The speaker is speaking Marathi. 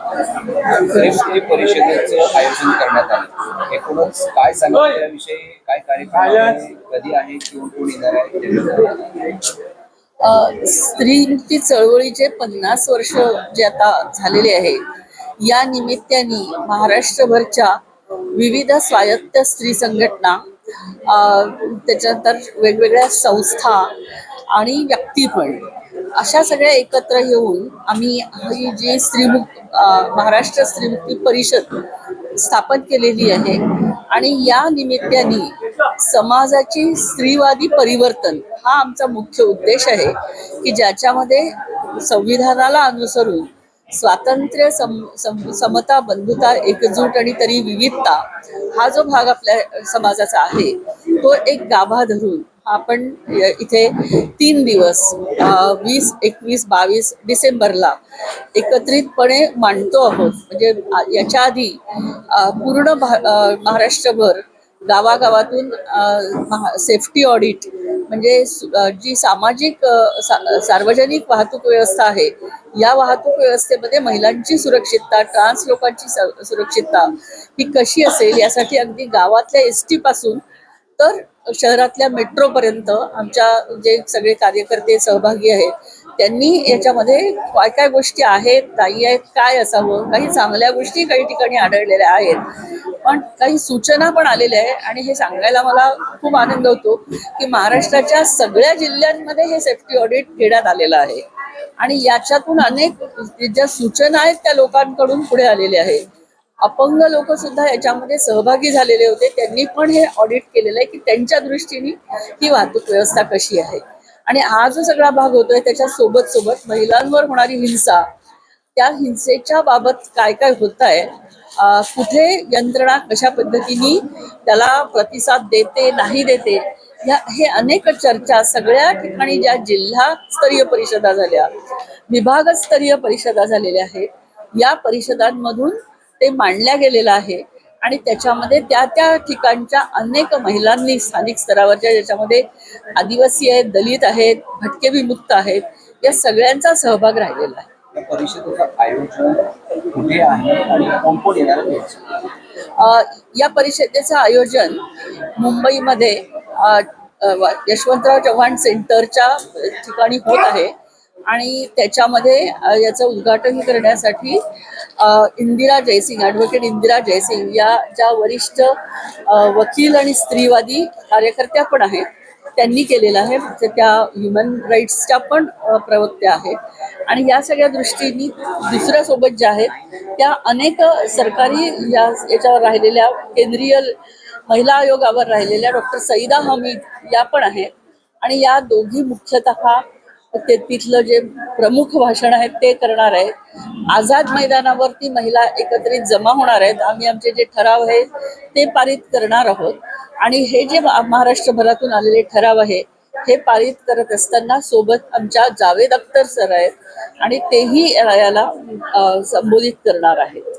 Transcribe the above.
स्त्रीमुक्ती परिषदेचं आयोजन करण्यात आलं. एकूणच काय सांगितलं याविषयी? काय कार्यक्रम कधी आहे? किंवा कोण येणार आहे? अ, स्त्रीमुक्ती चळवळीचे पन्नास वर्ष जे आता झालेले आहे या निमित्ताने महाराष्ट्रभरच्या विविध स्वायत्त स्त्री संघटना त्याच्यानंतर वेगवेगळ्या संस्था आणि व्यक्ती पण अशा सगळ्या एकत्र येऊन आम्ही ही जी स्त्रीमुक्त महाराष्ट्र स्त्रीमुक्ती परिषद स्थापन केलेली आहे आणि या निमित्ताने समाजाची स्त्रीवादी परिवर्तन हा आमचा मुख्य उद्देश आहे की ज्याच्यामध्ये संविधानाला अनुसरून स्वातंत्र्य सम सम समता बंधुता एकजूट आणि तरी विविधता हा जो भाग आपल्या समाजाचा आहे तो एक गाभा धरून आपण इथे तीन दिवस वीस एकवीस बावीस डिसेंबरला एकत्रितपणे मांडतो आहोत. म्हणजे याच्या आधी पूर्ण भा महाराष्ट्रभर गावागावातून सेफ्टी ऑडिट म्हणजे जी सामाजिक सा- सार्वजनिक वाहतूक व्यवस्था आहे या वाहतूक व्यवस्थेमध्ये महिलांची सुरक्षितता ट्रान्स लोकांची सुरक्षितता ही कशी असेल यासाठी अगदी गावातल्या एस टीपासून तर शहरातल्या मेट्रोपर्यंत आमच्या जे सगळे कार्यकर्ते सहभागी आहेत त्यांनी याच्यामध्ये काय काय गोष्टी आहेत नाही आहेत काय असावं काही चांगल्या गोष्टी काही ठिकाणी आढळलेल्या आहेत. पण काही सूचना पण आलेल्या आहे आणि हे सांगायला मला खूप आनंद होतो की महाराष्ट्राच्या सगळ्या जिल्ह्यांमध्ये हे सेफ्टी ऑडिट घेण्यात आलेलं आहे. आणि याच्यातून अनेक ज्या सूचना आहेत त्या लोकांकडून पुढे आलेल्या आहेत. अपंग लोक सुद्धा याच्यामध्ये सहभागी झालेले होते. त्यांनी पण हे ऑडिट केलेलं आहे की त्यांच्या दृष्टीने ही वाहतूक व्यवस्था कशी आहे. आणि हा जो सगळा भाग होतोय त्याच्या सोबत सोबत महिलांवर होणारी हिंसा त्या हिंसेच्या बाबत काय काय होत आहे कुठे यंत्रणा कशा पद्धतीने त्याला प्रतिसाद देते नाही देते या हे अनेक चर्चा सगळ्या ठिकाणी ज्या जिल्हास्तरीय परिषदा झाल्या विभागस्तरीय परिषदा झालेल्या आहेत या परिषदांमधून ते मांडल्या गेलेलं आहे. आणि त्याच्यामध्ये त्या त्या ठिकाणच्या अनेक महिलांनी स्थानिक स्तरावरच्या ज्याच्यामध्ये आदिवासी आहेत दलित आहेत भटके विमुक्त आहेत या सगळ्यांचा सहभाग राहिलेला आहे. या परिषदेचं आयोजन मुंबईमध्ये यशवंतराव चव्हाण सेंटरच्या ठिकाणी होत आहे. आणि त्याच्यामध्ये याचं उद्घाटन करण्यासाठी इंदिरा जयसिंग ॲडव्होकेट इंदिरा जयसिंग या ज्या वरिष्ठ वकील आणि स्त्रीवादी कार्यकर्त्या पण आहेत त्यांनी केलेलं आहे. म्हणजे त्या ह्युमन राईट्सच्या पण प्रवक्त्या आहेत. आणि या सगळ्या दृष्टीने दुसऱ्या सोबत ज्या आहेत त्या अनेक सरकारी या याच्यावर राहिलेल्या केंद्रीय महिला आयोगावर राहिलेल्या डॉक्टर सईदा हमीद या पण आहेत. आणि या दोघी मुख्यतः ते तिथलं जे प्रमुख भाषण आहेत ते करणार आहेत आझाद मैदानावरती महिला एकत्रित जमा होणार आहेत. आम्ही आमचे जे ठराव आहे ते पारित करणार आहोत. आणि हे जे महाराष्ट्रभरातून आलेले ठराव आहे हे पारित करत असताना सोबत आमच्या जावेद अख्तर सर आहेत आणि तेही याला संबोधित करणार आहेत.